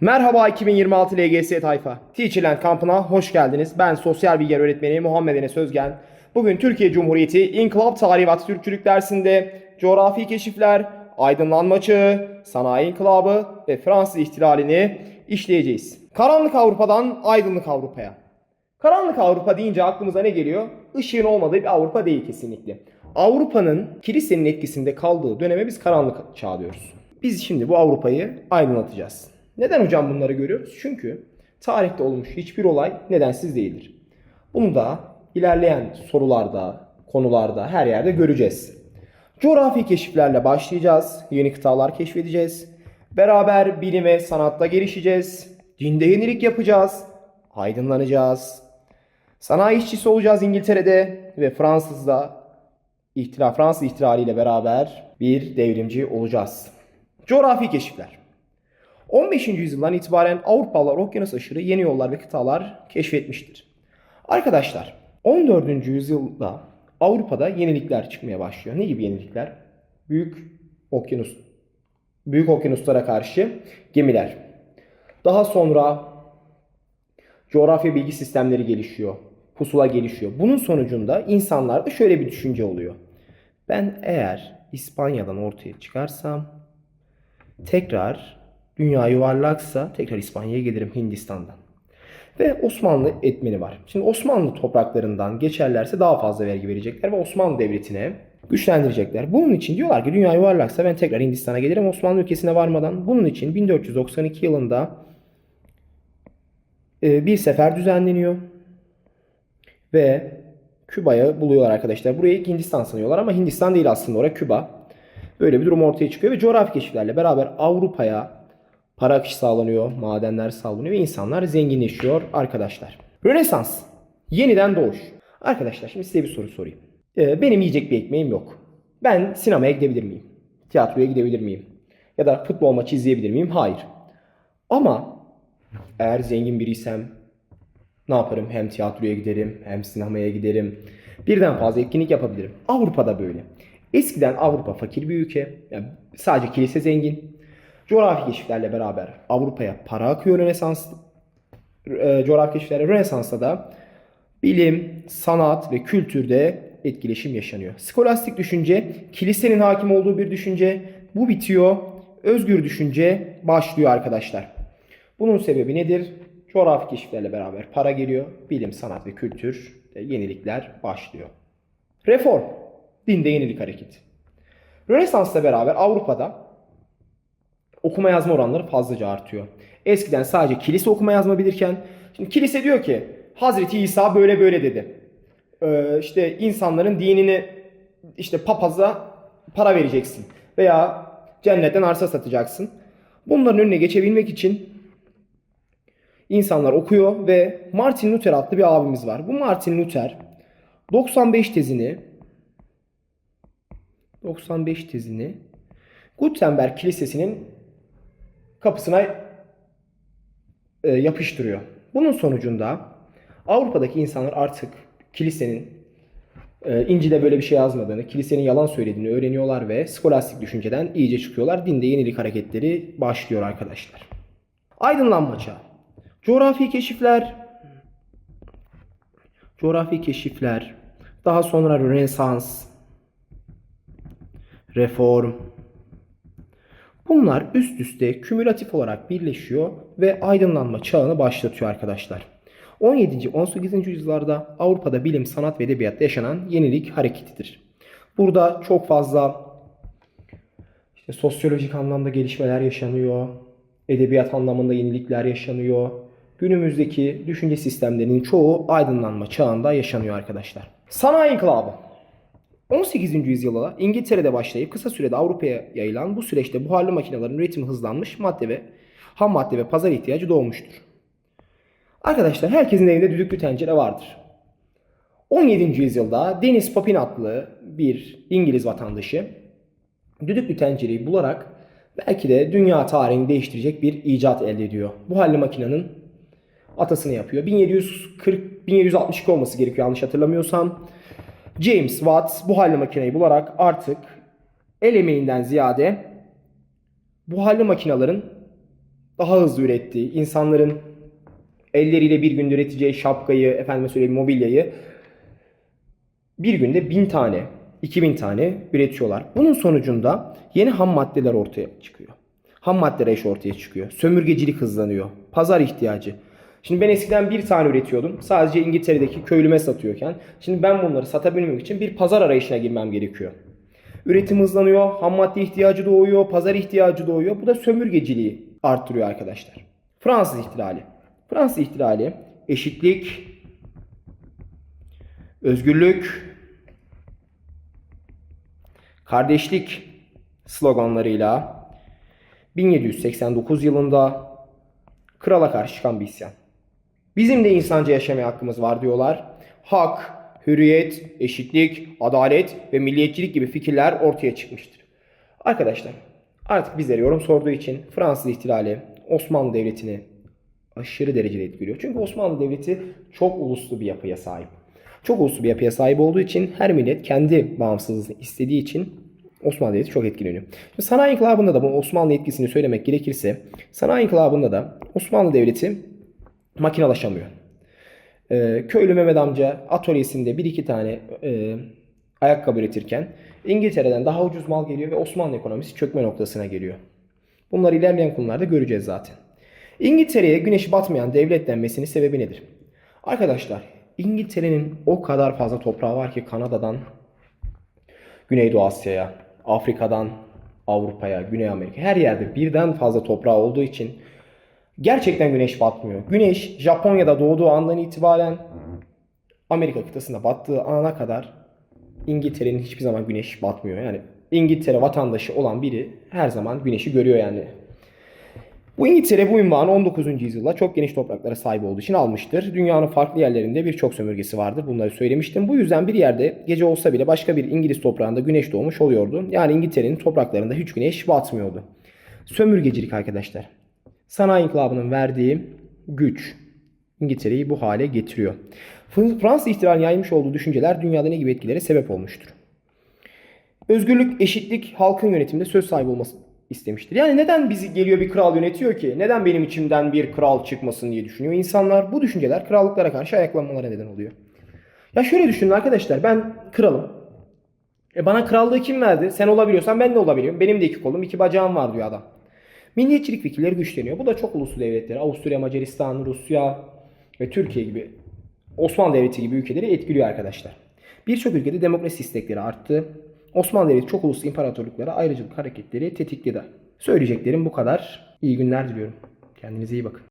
Merhaba 2026 LGS tayfa. Teacherland kampına hoş geldiniz. Ben sosyal bilgiler öğretmeni Muhammed Enes Özgen. Bugün Türkiye Cumhuriyeti İnkılap Tarihi ve Atatürkçülük dersinde coğrafi keşifler, aydınlanma çağı, sanayi inkılabı ve Fransız ihtilalini işleyeceğiz. Karanlık Avrupa'dan aydınlık Avrupa'ya. Karanlık Avrupa deyince aklımıza ne geliyor? Işığın olmadığı bir Avrupa değil kesinlikle. Avrupa'nın kilisenin etkisinde kaldığı döneme biz karanlık çağ diyoruz. Biz şimdi bu Avrupa'yı aydınlatacağız. Neden hocam bunları görüyoruz? Çünkü tarihte olmuş hiçbir olay nedensiz değildir. Bunu da ilerleyen sorularda, konularda her yerde göreceğiz. Coğrafi keşiflerle başlayacağız. Yeni kıtalar keşfedeceğiz. Beraber bilime, sanatta gelişeceğiz. Dinde yenilik yapacağız. Aydınlanacağız. Sanayi işçisi olacağız İngiltere'de ve Fransız'da ihtilal, Fransız ihtilaliyle beraber bir devrimci olacağız. Coğrafi keşifler. 15. yüzyıldan itibaren Avrupalılar okyanus aşırı yeni yollar ve kıtalar keşfetmiştir. Arkadaşlar 14. yüzyılda Avrupa'da yenilikler çıkmaya başlıyor. Ne gibi yenilikler? Büyük okyanus büyük okyanuslara karşı gemiler. Daha sonra coğrafya bilgi sistemleri gelişiyor. Pusula gelişiyor. Bunun sonucunda insanlarda şöyle bir düşünce oluyor. Ben eğer İspanya'dan ortaya çıkarsam tekrar dünya yuvarlaksa tekrar İspanya'ya gelirim Hindistan'dan. Ve Osmanlı etmeni var. Şimdi Osmanlı topraklarından geçerlerse daha fazla vergi verecekler ve Osmanlı devletine güçlendirecekler. Bunun için diyorlar ki dünya yuvarlaksa ben tekrar Hindistan'a gelirim Osmanlı ülkesine varmadan. Bunun için 1492 yılında e, bir sefer düzenleniyor. Ve Küba'ya buluyorlar arkadaşlar. Burayı Hindistan sanıyorlar ama Hindistan değil aslında orası Küba. Böyle bir durum ortaya çıkıyor ve coğrafi keşiflerle beraber Avrupa'ya para akışı sağlanıyor, madenler sağlanıyor ve insanlar zenginleşiyor arkadaşlar. Rönesans, yeniden doğuş. Arkadaşlar şimdi size bir soru sorayım. Ee, benim yiyecek bir ekmeğim yok. Ben sinemaya gidebilir miyim? Tiyatroya gidebilir miyim? Ya da futbol maçı izleyebilir miyim? Hayır. Ama eğer zengin biriysem ne yaparım? Hem tiyatroya giderim, hem sinemaya giderim. Birden fazla etkinlik yapabilirim. Avrupa'da böyle. Eskiden Avrupa fakir bir ülke. Yani sadece kilise zengin. Coğrafi keşiflerle beraber Avrupa'ya para akıyor Rönesans. E, coğrafi keşiflerle Rönesans'ta da bilim, sanat ve kültürde etkileşim yaşanıyor. Skolastik düşünce, kilisenin hakim olduğu bir düşünce. Bu bitiyor. Özgür düşünce başlıyor arkadaşlar. Bunun sebebi nedir? Coğrafi keşiflerle beraber para geliyor. Bilim, sanat ve kültür yenilikler başlıyor. Reform, dinde yenilik hareketi. Rönesans'la beraber Avrupa'da okuma yazma oranları fazlaca artıyor. Eskiden sadece kilise okuma yazma bilirken şimdi kilise diyor ki Hazreti İsa böyle böyle dedi. Ee, işte insanların dinini işte papaza para vereceksin veya cennetten arsa satacaksın. Bunların önüne geçebilmek için insanlar okuyor ve Martin Luther adlı bir abimiz var. Bu Martin Luther 95 tezini 95 tezini Gutenberg Kilisesi'nin kapısına e, yapıştırıyor. Bunun sonucunda Avrupa'daki insanlar artık kilisenin e, İncil'de böyle bir şey yazmadığını, kilisenin yalan söylediğini öğreniyorlar ve skolastik düşünceden iyice çıkıyorlar. Dinde yenilik hareketleri başlıyor arkadaşlar. Aydınlanma çağı. Coğrafi keşifler, coğrafi keşifler, daha sonra Rönesans, reform, Bunlar üst üste kümülatif olarak birleşiyor ve aydınlanma çağını başlatıyor arkadaşlar. 17. 18. yüzyıllarda Avrupa'da bilim, sanat ve edebiyatta yaşanan yenilik hareketidir. Burada çok fazla işte sosyolojik anlamda gelişmeler yaşanıyor. Edebiyat anlamında yenilikler yaşanıyor. Günümüzdeki düşünce sistemlerinin çoğu aydınlanma çağında yaşanıyor arkadaşlar. Sanayi inkılabı. 18. yüzyılda İngiltere'de başlayıp kısa sürede Avrupa'ya yayılan bu süreçte buharlı makinelerin üretimi hızlanmış, madde ve ham madde ve pazar ihtiyacı doğmuştur. Arkadaşlar herkesin evinde düdüklü tencere vardır. 17. yüzyılda Dennis Papin adlı bir İngiliz vatandaşı düdüklü tencereyi bularak belki de dünya tarihini değiştirecek bir icat elde ediyor. Buharlı makinenin atasını yapıyor. 1740 1762 olması gerekiyor yanlış hatırlamıyorsam. James Watt buharlı makineyi bularak artık el emeğinden ziyade buharlı makinelerin daha hızlı ürettiği, insanların elleriyle bir günde üreteceği şapkayı, efendime söyleyeyim mobilyayı bir günde bin tane, 2000 tane üretiyorlar. Bunun sonucunda yeni ham maddeler ortaya çıkıyor. Ham madde arayışı ortaya çıkıyor. Sömürgecilik hızlanıyor. Pazar ihtiyacı. Şimdi ben eskiden bir tane üretiyordum. Sadece İngiltere'deki köylüme satıyorken. Şimdi ben bunları satabilmem için bir pazar arayışına girmem gerekiyor. Üretim hızlanıyor, ham madde ihtiyacı doğuyor, pazar ihtiyacı doğuyor. Bu da sömürgeciliği arttırıyor arkadaşlar. Fransız ihtilali. Fransız ihtilali eşitlik, özgürlük, kardeşlik sloganlarıyla 1789 yılında krala karşı çıkan bir isyan. Bizim de insanca yaşamaya hakkımız var diyorlar. Hak, hürriyet, eşitlik, adalet ve milliyetçilik gibi fikirler ortaya çıkmıştır. Arkadaşlar artık bizlere yorum sorduğu için Fransız ihtilali Osmanlı Devleti'ni aşırı derecede etkiliyor. Çünkü Osmanlı Devleti çok uluslu bir yapıya sahip. Çok uluslu bir yapıya sahip olduğu için her millet kendi bağımsızlığını istediği için Osmanlı Devleti çok etkileniyor. Şimdi sanayi inkılabında da bu Osmanlı etkisini söylemek gerekirse sanayi inkılabında da Osmanlı Devleti makinalaşamıyor. Ee, köylü Mehmet amca atölyesinde bir iki tane e, ayakkabı üretirken İngiltere'den daha ucuz mal geliyor ve Osmanlı ekonomisi çökme noktasına geliyor. Bunları ilerleyen konularda göreceğiz zaten. İngiltere'ye güneşi batmayan devlet denmesinin sebebi nedir? Arkadaşlar İngiltere'nin o kadar fazla toprağı var ki Kanada'dan Güneydoğu Asya'ya, Afrika'dan Avrupa'ya, Güney Amerika her yerde birden fazla toprağı olduğu için gerçekten güneş batmıyor. Güneş Japonya'da doğduğu andan itibaren Amerika kıtasında battığı ana kadar İngiltere'nin hiçbir zaman güneş batmıyor. Yani İngiltere vatandaşı olan biri her zaman güneşi görüyor yani. Bu İngiltere bu ünvanı 19. yüzyılda çok geniş topraklara sahip olduğu için almıştır. Dünyanın farklı yerlerinde birçok sömürgesi vardır. Bunları söylemiştim. Bu yüzden bir yerde gece olsa bile başka bir İngiliz toprağında güneş doğmuş oluyordu. Yani İngiltere'nin topraklarında hiç güneş batmıyordu. Sömürgecilik arkadaşlar. Sanayi inkılabının verdiği güç İngiltere'yi bu hale getiriyor. Fransız ihtilalinin yaymış olduğu düşünceler dünyada ne gibi etkilere sebep olmuştur? Özgürlük, eşitlik, halkın yönetiminde söz sahibi olması istemiştir. Yani neden bizi geliyor bir kral yönetiyor ki? Neden benim içimden bir kral çıkmasın diye düşünüyor. İnsanlar bu düşünceler krallıklara karşı ayaklanmalara neden oluyor. Ya şöyle düşünün arkadaşlar ben kralım. E bana krallığı kim verdi? Sen olabiliyorsan ben de olabiliyorum. Benim de iki kolum iki bacağım var diyor adam. Milliyetçilik fikirleri güçleniyor. Bu da çok uluslu devletleri. Avusturya, Macaristan, Rusya ve Türkiye gibi Osmanlı Devleti gibi ülkeleri etkiliyor arkadaşlar. Birçok ülkede demokrasi istekleri arttı. Osmanlı Devleti çok uluslu imparatorluklara ayrıcalık hareketleri tetikledi. Söyleyeceklerim bu kadar. İyi günler diliyorum. Kendinize iyi bakın.